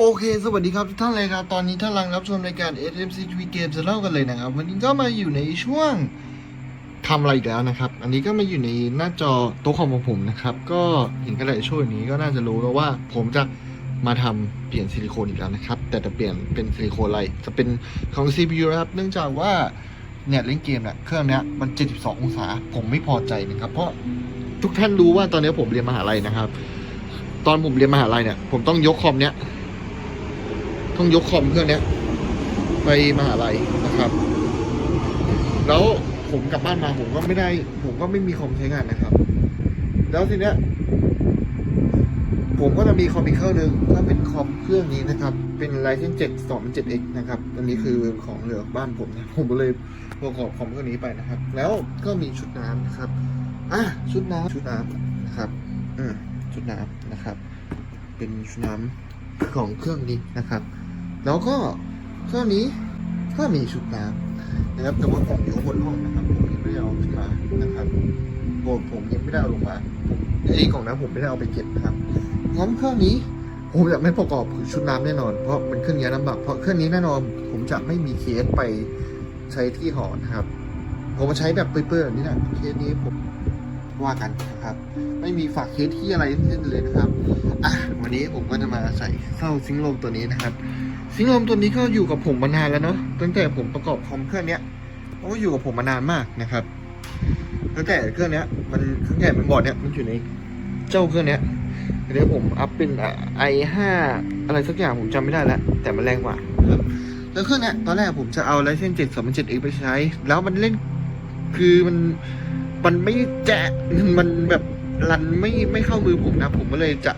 โอเค สวัสดีครับทุกท่านเลยครับ ตอนนี้ท่านกำลังรับชมรายการ SMC TV Game จะเล่ากันเลยนะครับ วันนี้ก็มาอยู่ในช่วงทำอะไรอีกแล้วนะครับ อันนี้ก็มาอยู่ในหน้าจอโต๊ะคอมของผมนะครับ ก็เห็นกันหลายช่วงนี้ก็น่าจะรู้แล้วว่าผมจะมาทำเปลี่ยนซิลิโคนอีกแล้วนะครับ แต่จะเปลี่ยนเป็นซิลิโคนอะไร จะเป็นของ CPU นะครับ เนื่องจากว่าเนี่ยเล่นเกมเนี่ยเครื่องเนี้ยมัน 72 องศา ผมไม่พอใจนะครับ เพราะทุกท่านรู้ว่าตอนนี้ผมเรียนมหาลัยนะครับ ตอนผมเรียนมหาลัยเนี่ย ผมต้องยกคอมเนี้ย ต้องยกคอมเครื่องนี้ไปมหาลัยนะครับ แล้วผมกลับบ้านมาผมก็ไม่ได้ ผมก็ไม่มีคอมใช้งานนะครับ แล้วทีเนี้ย ผมก็จะมีคอมอีกเครื่องนึ่งก็เป็นคอมเครื่องนี้นะครับ เป็น Ryzen 7 2 7 x นะครับอันนี้คือของเหลือบ้านผมนะผมก็เลยประกอบคอมเครื่องนี้ไปนะครับ แล้วก็มีชุดน้ำนะครับอะชุดน้ำชุดน้ำนะครับอืมชุดน้ำนะครับ เป็นชุดน้ำของเครื่องนี้นะครับ แล้วก็เครื่อนี้ก็มีชุดน้ำนะครับแต่ว่าของอยู่บนห้องนะครับผมยังไม่ได้เอาขึ้นมานะครับโบผมยังไม่ได้เอาลงมาผมไอ้ของน้ำผมไม่ได้เอาไปเก็บนะครับพร้อมเครื่องนี้ผมจะไม่ประกอบชุดน้ำแน่นอน เพราะมันเครื่องย้ายลำบากเพราะเครื่องนี้แน่นอน ผมจะไม่มีเคสไปใช้ที่หอนะครับ ผมมาใช้แบบเปื้อนๆแบบนี้นะเคสนี้ผมว่ากันนะครับ ไม่มีฝากเคสที่อะไรทั้งสิ้นเลยนะครับอะวันนี้ผมก็จะมาใส่เข้าซิงค์ลมตัวนี้นะครับ ซิงลมตัวนี้ก็อยู่กับผมมานานแล้วเนาะตั้งแต่ผมประกอบคอมเครื่องเนี้ยมันก็อยู่กับผมมานานมากนะครับตั้งแต่เครื่องเนี้ย มันเครื่องใหญ่มันบอดเนี้ยมันอยู่ในเจ้าเครื่องเนี้ยเดี๋ยวผมอัพเป็นไอห้าอะไรสักอย่างผมจำไม่ได้แล้วแต่มันแรงกว่าแล้วเครื่องเนี้ยตอนแรกผมจะเอาไลเซนเจ็ดสองพันเจ็ดเอไปใช้ แล้วมันเล่นคือมันมันไม่แจะมันแบบรันไม่ไม่เข้ามือผมนะ ผมก็เลยจะ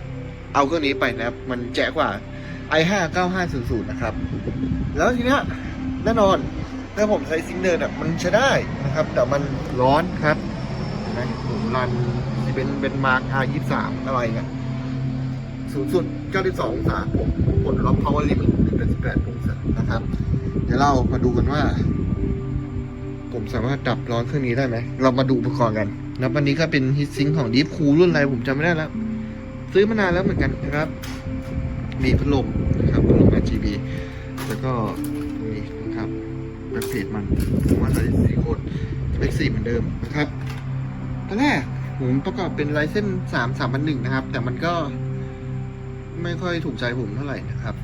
เอาเครื่องนี้ไปนะครับ มันแจ๋กว่า i5 9500นะครับ แล้วทีเนี้ยแน่นอนถ้าผมใช้ซิงเดินอะมันใช้ได้นะครับ แต่มันร้อนครับนไหมผมรันเป็นเป็นมาร์ค R23 อะไรเงี้ยสูงสุด92องศาผมกดล็อก power limit เป็น18องศานะครับ เดี๋ยวเรามาดูกันว่า ผมสามารถดับร้อนเครื่องนี้ได้ไหม เรามาดูอุปกรณ์กันนะวันนี้ก็เป็นฮิตซิงของ Deep Cool รุ่นอะไรผมจำไม่ได้แล้ว ซื้อมานานแล้วเหมือนกันนะครับ มีพัดลมนะครับพัดลม RGB แล้วก็นี่นะครับแบ็คเพจมันผมว่าใส่สีโคตรเลขสี่เหมือนเดิมนะครับตอนแรกผมประกอบเป็นไลเซนสามสามพันหนึ่งนะครับ แต่มันก็ไม่ค่อยถูกใจผมเท่าไหร่นะครับ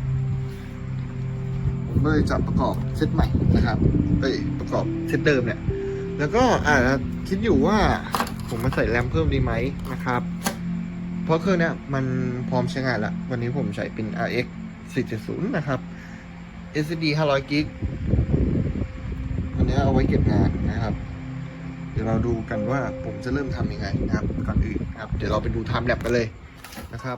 ผมเลยจะประกอบเซตใหม่นะครับเอ้ยประกอบเซตเดิมเนี่ย แล้วก็อ่าคิดอยู่ว่าผมมาใส่แรมเพิ่มดีไหมนะครับ เพราะเครื่องเนี้ยมันพร้อมใช้งานละวันนี้ผมใช้เป็น RX 470 นะครับ SSD 500กิกอันนี้เอาไว้เก็บงานนะครับ เดี๋ยวเราดูกันว่าผมจะเริ่มทำยังไงนะครับ ก่อนอื่นนะครับ เดี๋ยวเราไปดูไทม์แลปกันเลยนะครับ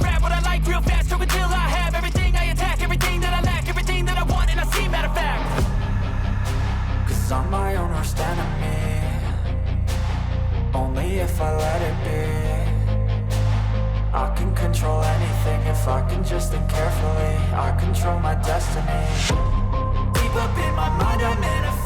Cause I'm my own worst enemy. Only if I let it be. I can control anything if I can just think carefully. I control my destiny. Deep up in my mind I manifest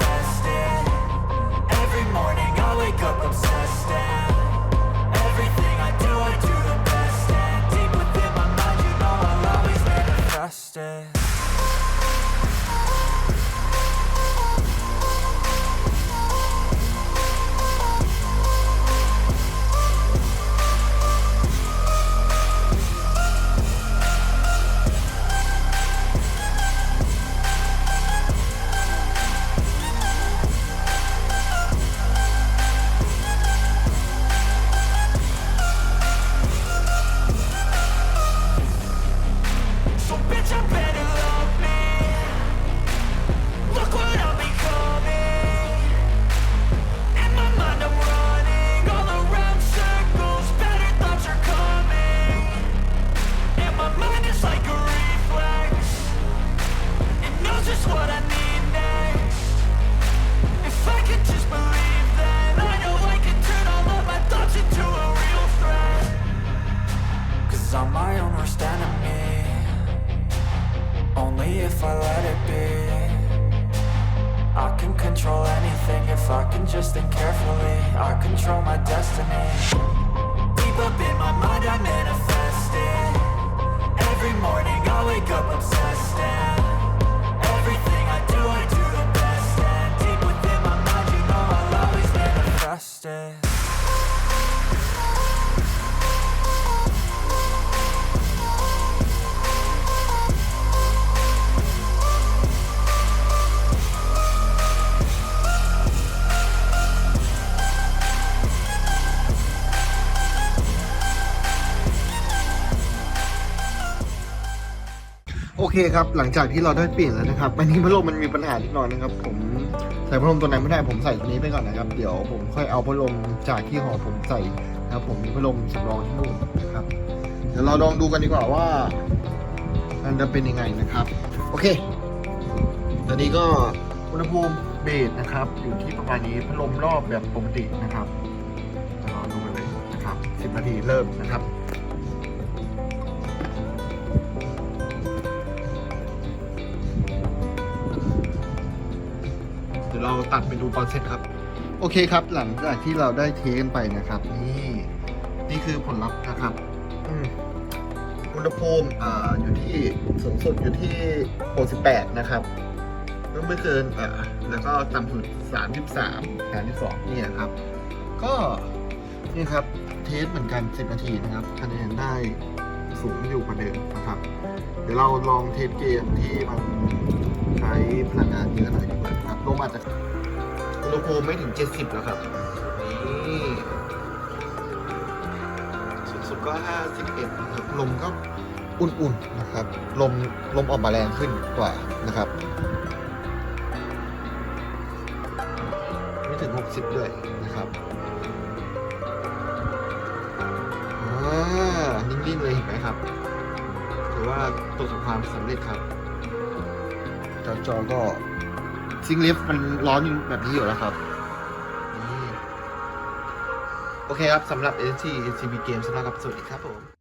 I let it be. I can control anything if I can just think carefully. I control my destiny. Deep up in my mind, I manifest it. Every morning, I wake up obsessed. And เคครับหลังจากที่เราได้เปลี่ยนแล้วนะครับวันนี้พัดลมมันมีปัญหานิดหน่อยนะครับ ผมใส่พัดลมตัวไหนไม่ได้ผมใส่ตัวนี้ไปก่อนนะครับ เดี๋ยวผมค่อยเอาพัดลมจากที่หอผมใส่นะครับ ผมมีพัดลมสำรองที่นู่นนะครับ เดี๋ยวเราลองดูกันดีกว่าว่า มันจะเป็นยังไงนะครับ โอเค ตอนนี้ก็อุณหภูมิเบสนะครับ อยู่ที่ประมาณนี้พัดลมรอบแบบปกตินะครับเราดูกันเลยนะครับ 10 นาทีเริ่มนะครับ เดี๋ยวเราตัดไปดูตอนเสร็จครับ โอเคครับ หลังจากที่เราได้เทสกันไปนะครับ นี่นี่คือผลลัพธ์นะครับอืมอุณหภูมิอ่าอยู่ที่สูงสุดอยู่ที่ 68 นะครับก็ไม่เกินอ่าแล้วก็ต่ำสุด 33 32เนี่ยครับ ก็นี่ครับเทสเหมือนกัน 10 นาทีนะครับคะแนนได้สูงอยู่กว่าเดิมนะครับ เดี๋ยวเราลองเทสเกมที่มันใช้พลังงานเยอะหน่อยดีกว่าครับ ลมอาจจะอุณหภูมิไม่ถึง 70 แล้วครับ นี่ สุดสุดก็ 51นะครับลมก็อุ่นๆนะครับ ลมลมออกมาแรงขึ้นกว่านะครับ ไม่ถึง 60 ด้วยนะครับนิ่งๆเลยเห็นไหมครับถือว่าประสบความสำเร็จครับจอจอก็ ซิงลิฟมันร้อนอยู่แบบนี้อยู่แล้วครับนี่โอเคครับสำหรับ NC NCB Game สำหรับสวัสดีครับผม